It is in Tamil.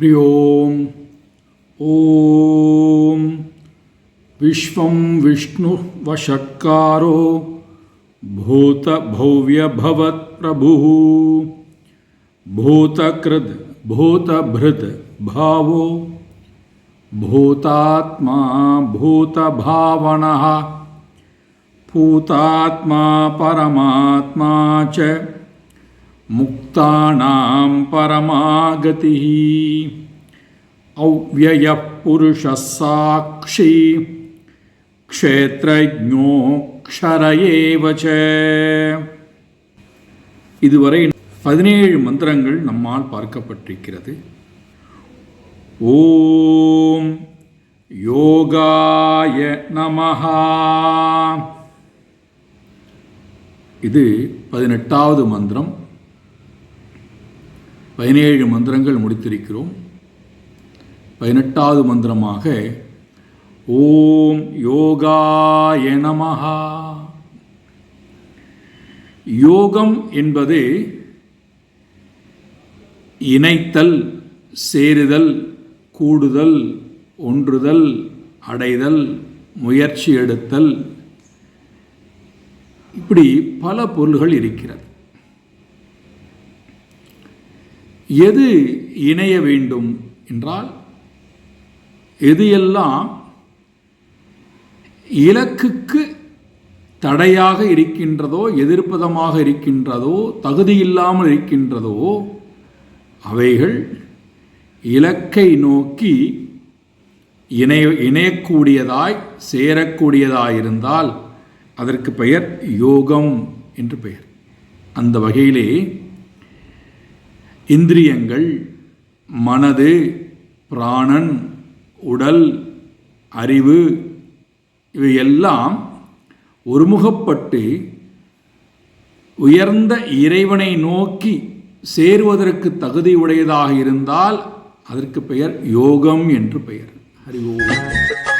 हरि ओम ओम विश्व विष्णु वशक्कारो भूत भव्य भवत प्रभु। भूतकृद भूतभृत भावो। भूतात्मा भूतभावनः। भूतात्मा परमात्मा च मुक्तानां परमागतिः अव्ययः पुरुषः साक्षी க்ஷேத்ரஜோ க்ஷர ஏவ ச. இதுவரை பதினேழு மந்திரங்கள் நம்மால் பார்க்கப்பட்டிருக்கிறது ஓம் யோகாய நமஹா இது பதினெட்டாவது மந்திரம் பதினேழு மந்திரங்கள் முடித்திருக்கிறோம். பதினெட்டாவது மந்திரமாக ஓம் யோகாய நமஹா. யோகம் என்பது இணைத்தல் சேருதல் கூடுதல் ஒன்றுதல் அடைதல் முயற்சி எடுத்தல். இப்படி பல பொருள்கள் இருக்கிறது. எது இணைய வேண்டும் என்றால் எது எல்லாம் இலக்குக்கு தடையாக இருக்கின்றதோ எதிர்ப்பதமாக இருக்கின்றதோ தகுதியில்லாமல் இருக்கின்றதோ அவைகள் இலக்கை நோக்கி இணைய இணையக்கூடியதாய் சேரக்கூடியதாயிருந்தால் அதற்கு பெயர் யோகம் என்று பெயர். அந்த வகையிலே இந்திரியங்கள் மனது பிராணன் உடல் அறிவு இவையெல்லாம் ஒருமுகப்பட்டு உயர்ந்த இறைவனை நோக்கி சேருவதற்கு தகுதியுடையதாக இருந்தால் அதற்கு பெயர் யோகம் என்று பெயர். ஹரி ஓம்.